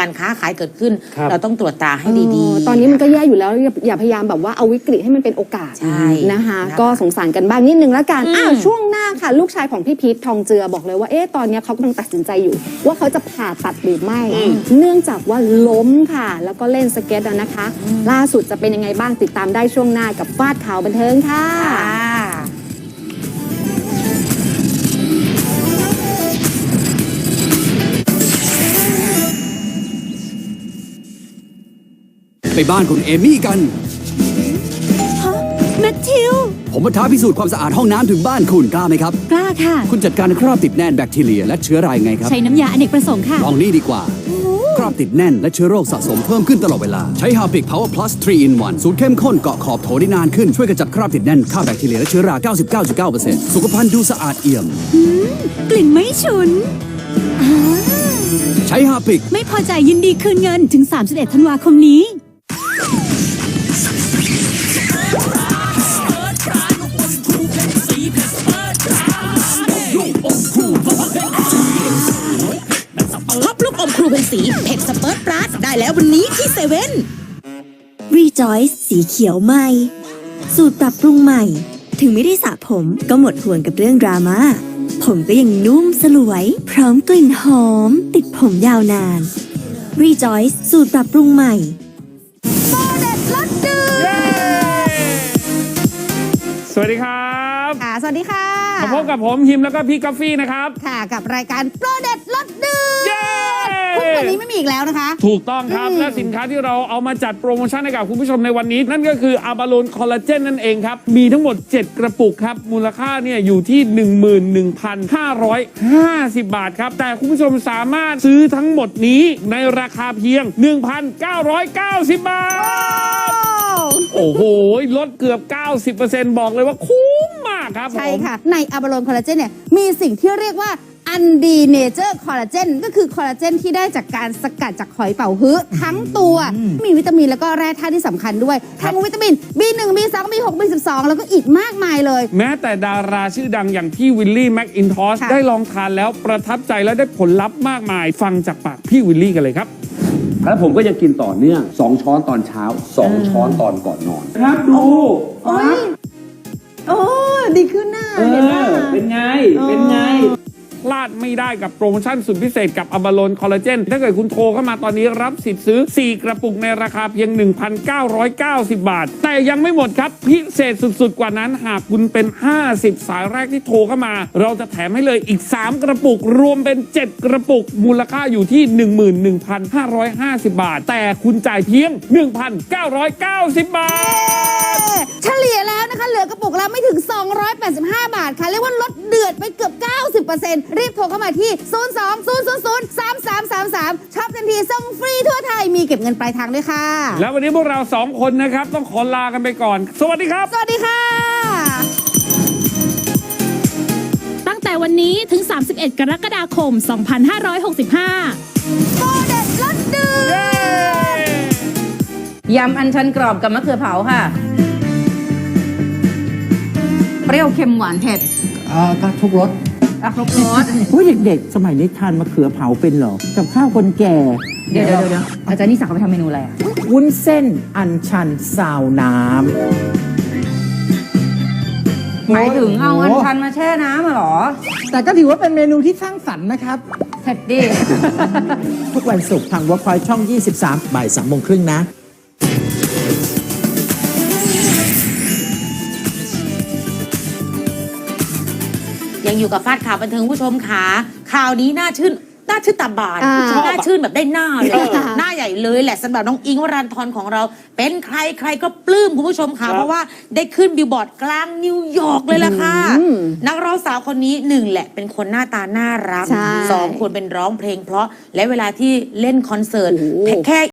การค้าขายเกิดขึ้น ครับ เราต้องตรวจตาให้ดี เออๆ ตอนนี้มันก็แย่อยู่แล้วอย่าอย่าพยายามแบบว่าเอาวิกฤตให้มันเป็นโอกาสใช่นะคะ นะคะก็สงสารกันบ้างนิดนึงละกัน อืม อ้าวช่วงหน้าค่ะ ลูกชายของพี่พีททองเจือบอกเลยว่าเอ๊ะตอนนี้เขากำลังตัดสินใจอยู่ ว่าเขาจะผ่าตัดหรือไม่ เนื่องจากว่าล้มค่ะ แล้วก็เล่นสเก็ตอะนะคะ ล่าสุดจะเป็นยังไงบ้างติดตามได้ช่วงหน้ากับฟาดข่าวบันเทิงค่ะ ค่ะ ไปบ้านคุณเอมี่กันแมทธิว ผมมาท้าพิสูจน์ความสะอาดห้องน้ำถึงบ้านคุณกล้าไหมครับ กล้าค่ะ คุณจัดการคราบติดแน่นแบคทีเรียและเชื้อรายังไงครับ ใช้น้ำยาอเนกประสงค์ค่ะ ลองนี่ดีกว่า คราบติดแน่นและเชื้อโรคสะสมเพิ่มขึ้นตลอดเวลา ใช้ Harpic Power Plus 3 in 1สูตรเข้มข้นเกาะขอบโถได้นานขึ้น ช่วยกระจัดคราบติดแน่นฆ่าแบคทีเรียและเชื้อรา 99.9%สุขภัณฑ์ดูสะอาดเอี่ยม กลิ่นไม่ฉุนใช้ Harpic ไม่พอใจยินดีคืนเงินถึง 31 ธันวาคมนี้ ร์ตปราดได้แล้ววันนี้ที่เซเว่น Rejoice สีเขียวใหม่ สูตรปรับปรุงใหม่ ถึงไม่ได้สระผมก็หมดห่วงกับเรื่องดราม่าผมก็ยังนุ่มสลวย พร้อมกลิ่นหอม ติดผมยาวนาน Rejoice สูตรปรับปรุงใหม่สวัสดีครับค่ะ สวัสดีค่ะมาพบกับผมฮิมแล้วก็พี่กาแฟนะครับ ค่ะ กับรายการโปรเด็ดลดเดือเย้ด ทุกวันนี้ไม่มีอีกแล้วนะคะ ถูกต้องครับ และสินค้าที่เราเอามาจัดโปรโมชั่นให้กับคุณผู้ชมในวันนี้ นั่นก็คืออาบาโลนคอลลาเจนนั่นเองครับ มีทั้งหมด 7 กระปุกครับ มูลค่าเนี่ยอยู่ที่ 11,550 บาทครับ แต่คุณผู้ชมสามารถซื้อทั้งหมดนี้ในราคาเพียง 1,990 บาท โอ้โห ลดเกือบ 90%บอกเลยว่าคุ้มมากครับผม ใช่ค่ะ ในอะบาโลนคอลลาเจนเนี่ยมีสิ่งที่เรียกว่า อันดีเนเจอร์คอลลาเจนก็คือคอลลาเจนที่ได้จากการสกัดจากหอยเป๋าฮื้อทั้งตัวมีวิตามินแล้วก็แร่ธาตุที่สำคัญด้วยทั้งวิตามิน B1 B2 B6 B12 แล้วก็อีกมากมายเลย แม้แต่ดาราชื่อดังอย่างพี่วิลลี่แม็กอินทอสค่ะ ได้ลองทานแล้วประทับใจและได้ผลลัพธ์มากมายฟังจากปากพี่วิลลี่กันเลยครับ แล้วผมก็ยังกินต่อเนื่อง 2 ช้อนตอนเช้า 2 ช้อนตอนก่อนนอน ครับดู โอ้ยโอ้ดีขึ้นหน้าเอเห็นไหม อ เป็นไง เป็นไง พลาดไม่ได้กับโปรโมชั่นสุดพิเศษกับอัลบาโลนคอลลาเจนถ้าเกิดคุณโทรเข้ามาตอนนี้รับสิทธิ์ซื้อ 4 กระปุกในราคาเพียง 1,990 บาท แต่ยังไม่หมดครับ พิเศษสุดๆกว่านั้น หากคุณเป็น 50 สายแรกที่โทรเข้ามา เราจะแถมให้เลยอีก 3 กระปุก รวมเป็น 7 กระปุก มูลค่าอยู่ที่ 11,550 บาท แต่คุณจ่ายเพียง 1,990 บาท เฉลี่ยแล้วนะคะเหลือกระปุกละไม่ถึง 285 บาทค่ะ เรียกว่าลดเดือดไปเกือบ 90%รีบโทรเข้ามาที่ 0 2 0 0 0 3 3 3 3ช็อปทันทีส่งฟรีทั่วไทยมีเก็บเงินปลายทางด้วยค่ะ แล้ววันนี้พวกเราสองคนนะครับ ต้องขอลากันไปก่อน สวัสดีครับ สวัสดีค่ะ ตั้งแต่วันนี้ถึง 31 กรกฎาคม 2565 โปรเด็ดลดเดือดยำอันชันกรอบกับมะเขือเผาค่ะ เปรี้ยวเค็มหวานเผ็ดอ่าก็ทุกรส อะครบรสอุ้ยเด็กๆ สมัยนี้ทานมะเขือเผาเป็นเหรอ กับข้าวคนแก่ เดี๋ยวเดี๋ยวเดี๋ยวอาจารย์นี่สั่งเขาไปทำเมนูอะไรอะวุ้นเส้นอันชันซาวน้หมายถึงเอาอันชันมาแช่น้ำอะเหรอำแต่ก็ถือว่าเป็นเมนูที่สร้างสรรค์นะครับ เผ็ดดิทุกวันศุกร์ทางวอคอยช่อง 23บ่าย3โมงครึ่งนะ ยังอยู่กับฟาดข่าวบันเทิงผู้ชมค่ะข่าวนี้น่าชื่นน่าชื่นตาบานอ่า น่าชื่นแบบได้หน้าเลยอ่าหน้าใหญ่เลยแหละสำหรับน้องอิงวรันทรของเรา เป็นใครใครก็ปลื้มคุณผู้ชมค่ะเพราะว่าได้ขึ้นบิลบอร์ดกลางนิวยอร์กเลยล่ะค่ะ นักร้องสาวคนนี้หนึ่งแหละเป็นคนหน้าตาน่ารักใช่ สองคนเป็นร้องเพลงเพราะและเวลาที่เล่นคอนเสิร์ตแค่